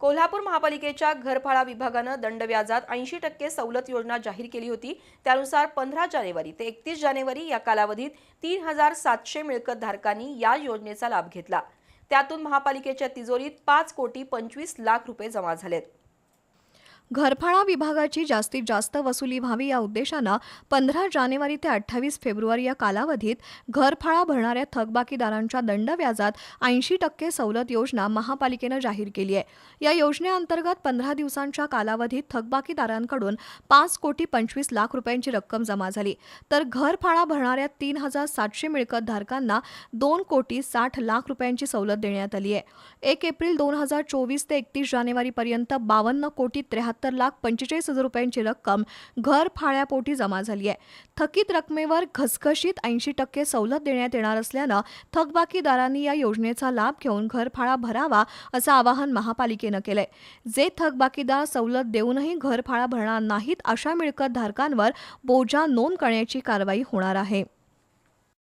कोल्हापूर महापालिकेच्या घरफाळा विभागानं दंडव्याजात ऐंशी टक्के सवलत योजना जाहीर केली होती. त्यानुसार पंधरा जानेवारी ते एकतीस जानेवारी या कालावधीत तीन हजार सातशे मिळकतधारकांनी या योजनेचा लाभ घेतला. त्यातून महापालिकेच्या तिजोरीत पाच कोटी पंचवीस लाख रुपये जमा झालेत. घरफाळा विभागाची जास्तीत जास्त वसुली व्हावी या उद्देशानं पंधरा जानेवारी ते अठ्ठावीस फेब्रुवारी या कालावधीत घरफाळा भरणाऱ्या थकबाकीदारांच्या दंड व्याजात ऐंशी टक्के सवलत योजना महापालिकेनं जाहीर केली आहे. या योजनेअंतर्गत पंधरा दिवसांच्या कालावधीत थकबाकीदारांकडून पाच कोटी पंचवीस लाख रुपयांची रक्कम जमा झाली. तर घरफाळा भरणाऱ्या तीन हजार सातशे मिळकतधारकांना दोन कोटी साठ लाख रुपयांची सवलत देण्यात आली आहे. एक एप्रिल दोन हजार चोवीस ते एकतीस जानेवारीपर्यंत बावन्न कोटी त्र्याहत्तर लाख पंचेचाळीस हजार रुपयांची रक्कम घर फाळ्यापोटी जमा झाली आहे. थकीत रकमेवर घसघशीत ऐंशी टक्के सवलत देण्यात येणार असल्यानं थकबाकीदारांनी या योजनेचा लाभ घेऊन घरफाळा भरावा असं आवाहन महापालिकेनं केलंय. जे थकबाकीदार सवलत देऊनही घरफाळा भरणार नाहीत अशा मिळकतधारकांवर बोजा नोंद करण्याची कारवाई होणार आहे.